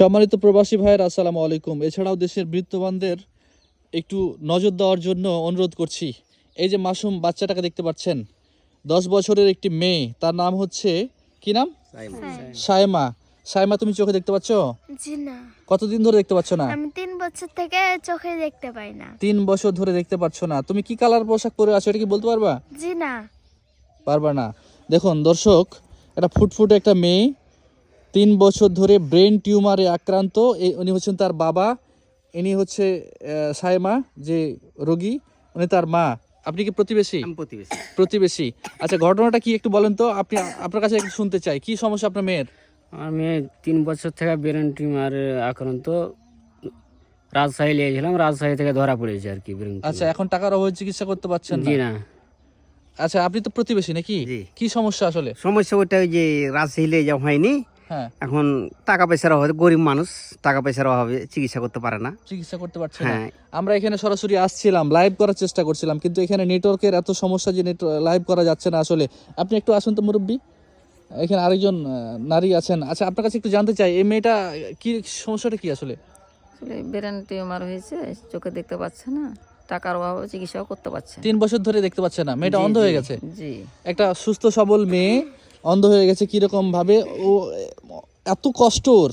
সম্মানিত প্রবাসী ভাইয়ের আসসালামু আলাইকুম। এছাড়াও দেশের বৃত্তবানদের একটু নজর দেওয়ার জন্য অনুরোধ করছি। এই যে মাসুম বাচ্চাটাকে দেখতে পাচ্ছেন দশ বছরের একটি মেয়ে তার নাম হচ্ছে কি নাম? সায়মা সায়মা তুমি চোখে দেখতে পাচ্ছ? জি না। কতদিন ধরে দেখতে পাচ্ছ না? আমি তিন বছর থেকে চোখে দেখতে পাই না। তিন বছর ধরে দেখতে পাচ্ছ না। তুমি কি কালার পোশাক পরে আছো এটা কি বলতে পারবা? জি না। পারবা না। দেখুন দর্শক একটা ফুটফুটে একটা মেয়ে তিন বছর ধরে ব্রেন টিউমারে আক্রান্ত। উনি হচ্ছেন তার বাবা ইনি হচ্ছে সায়মা যে রোগী উনি তার মা। আপনি কি প্রতিবেশী? প্রতিবেশী। প্রতিবেশী। আচ্ছা ঘটনাটা কি একটু বলেন তো? আপনি আপনার কাছে একটু শুনতে চাই। কি সমস্যা আপনার মেয়ের? আমার মেয়ে তিন বছর থেকে ব্রেন টিউমার আক্রান্ত। রাজশাহী নিয়েছিলাম রাজশাহী থেকে ধরা পড়েছে আর কি ব্রেন আচ্ছা এখন টাকার অভাবে চিকিৎসা করতে পারছেন জি না। আচ্ছা আপনি তো প্রতিবেশী নাকি। কি সমস্যা আসলে? সমস্যা ওইটা ওই যে রাজশাহী যাওয়া হয়নি। হ্যাঁ এখন টাকা পয়সার অভাবে গরিব মানুষ টাকা পয়সার অভাবে চিকিৎসা করতে পারে না। চিকিৎসা করতে পারছে না। হ্যাঁ। আমরা এখানে সরাসরি আসছিলাম লাইভ করার চেষ্টা করছিলাম কিন্তু এখানে নেটওয়ার্কের এত সমস্যা যে নেট লাইভ করা যাচ্ছে না আসলে। আপনি একটু আসুন তো মুরব্বী। এখানে আরেকজন নারী আছেন। আচ্ছা আপনার কাছে একটু জানতে চাই এই মেয়েটা কি সমস্যাটা কি আসলে? আসলে ব্রেন টিউমার হয়েছে চোখে দেখতে পাচ্ছে না টাকার অভাবে চিকিৎসাও করতে পারছে তিন বছর ধরে দেখতে পাচ্ছে না মেয়েটা অন্ধ হয়ে গেছে। জি। একটা সুস্থ সবল মেয়ে অন্ধ হয়ে গেছে কীরকম ভাবে ও এত কষ্ট ওর।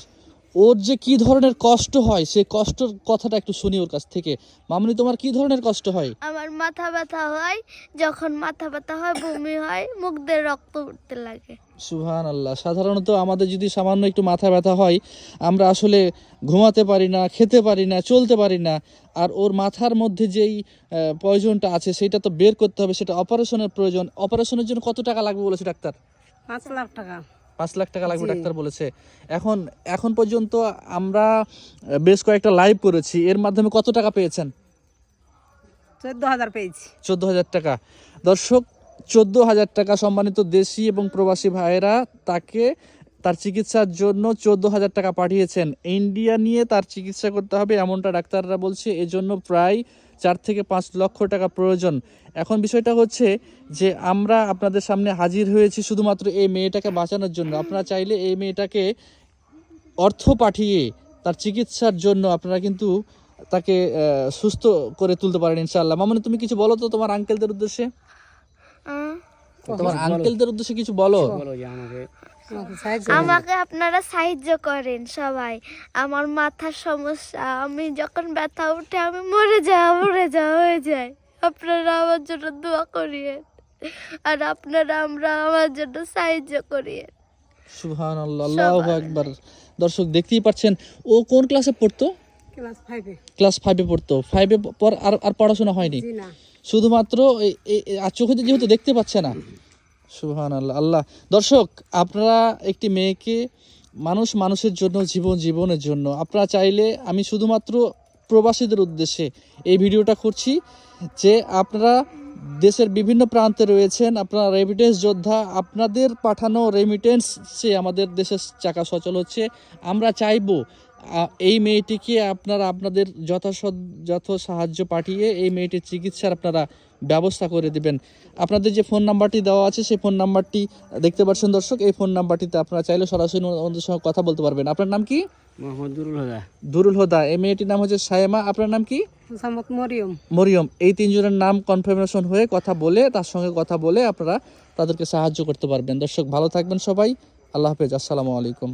ওর যে কি ধরনের কষ্ট হয় সেই কষ্টর কথাটা একটু শুনি ওর কাছ থেকে। মামনি তোমার কি ধরনের কষ্ট হয়? আমার মাথা ব্যথা হয় যখন মাথা ব্যথা হয় বমি হয় মুখ দিয়ে রক্ত উঠতে লাগে। সুহান আল্লাহ সাধারণত আমাদের যদি সামান্য একটু মাথা ব্যথা হয় আমরা আসলে ঘুমাতে পারি না খেতে পারি না চলতে পারি না। আর ওর মাথার মধ্যে যেই প্রয়োজনটা আছে সেটা তো বের করতে হবে সেটা অপারেশনের প্রয়োজন। অপারেশনের জন্য কত টাকা লাগবে বলেছে ডাক্তার? পাঁচ লাখ টাকা। পাঁচ লাখ টাকা লাগবে ডাক্তার বলেছে। এখন এখন পর্যন্ত আমরা বেশ কয়েকটা লাইভ করেছি। এর মাধ্যমে কত টাকা পেয়েছেন? চোদ্দ হাজার পেয়েছি। চোদ্দ হাজার টাকা। দর্শক চোদ্দ হাজার টাকা সম্মানিত দেশি এবং প্রবাসী ভাইয়েরা তাকে তার চিকিৎসার জন্য চোদ্দ হাজার টাকা পাঠিয়েছেন। ইন্ডিয়া নিয়ে তার চিকিৎসা করতে হবে এমনটা ডাক্তাররা বলছে। এজন্য প্রায় চার থেকে পাঁচ লক্ষ টাকা প্রয়োজন। এখন বিষয়টা হচ্ছে যে আমরা আপনাদের সামনে হাজির হয়েছি শুধুমাত্র এই মেয়েটাকে বাঁচানোর জন্য। আপনারা চাইলে এই মেয়েটাকে অর্থ পাঠিয়ে তার চিকিৎসার জন্য আপনারা কিন্তু তাকে সুস্থ করে তুলতে পারেন ইনশাআল্লাহ। মামনি তুমি কিছু বলো তো তোমার আঙ্কেলদের উদ্দেশ্যে? তোমার আঙ্কেলদের উদ্দেশ্যে কিছু বলো। বলো আমাকে আমাকে আপনারা সাহায্য করেন সবাই। আমার মাথার সমস্যা আমি যখন ব্যথা উঠে আমি মরে যাওয়া মরে যাওয়া হয়ে যায়। আপনারা আমার জন্য দোয়া করিয়েন। আর আপনারা আমরা আমার জন্য সাহায্য করিয়েন। সুবহান আল্লাহ আকবার। দর্শক দেখতেই পাচ্ছেন ও কোন ক্লাসে পড়তো? ক্লাস ফাইভে ক্লাস ফাইভে পড়তো। ফাইভে পর আর আর পড়াশোনা হয়নি। শুধুমাত্র চোখে যেহেতু দেখতে পাচ্ছে না সুহান আল্লাহ আল্লাহ দর্শক, আপনারা একটি মেয়েকে মানুষ মানুষের জন্য, জীবন জীবনের জন্য, আপনারা চাইলে আমি শুধুমাত্র প্রবাসীদের উদ্দেশ্যে এই ভিডিওটা করছি যে আপনারা দেশের বিভিন্ন প্রান্তে রয়েছেন, আপনারা রেমিটেন্স যোদ্ধা, আপনাদের পাঠানো রেমিটেন্স রেমিটেন্সে আমাদের দেশের চাকা সচল হচ্ছে। আমরা চাইব এই মেয়েটিকে আপনারা আপনাদের যথাসৎ যথ সাহায্য পাঠিয়ে এই মেয়েটির চিকিৎসার আপনারা ব্যবস্থা করে দিবেন। আপনাদের যে ফোন নাম্বারটি দেওয়া আছে সেই ফোন নাম্বারটি দেখতে পাচ্ছেন দর্শক এই ফোন নাম্বারটিতে আপনারা চাইলে সরাসরি ওনাদের সঙ্গে কথা বলতে পারবেন। আপনার নাম কি? দুরুল হোদা। এই মেয়েটির নাম হচ্ছে সায়েমা। আপনার নাম কি? মরিয়ম। মরিয়ম। এই তিনজনের নাম কনফার্মেশন হয়ে কথা বলে তার সঙ্গে কথা বলে আপনারা তাদেরকে সাহায্য করতে পারবেন। দর্শক ভালো থাকবেন সবাই। আল্লাহ হাফেজ। আসসালামু আলাইকুম।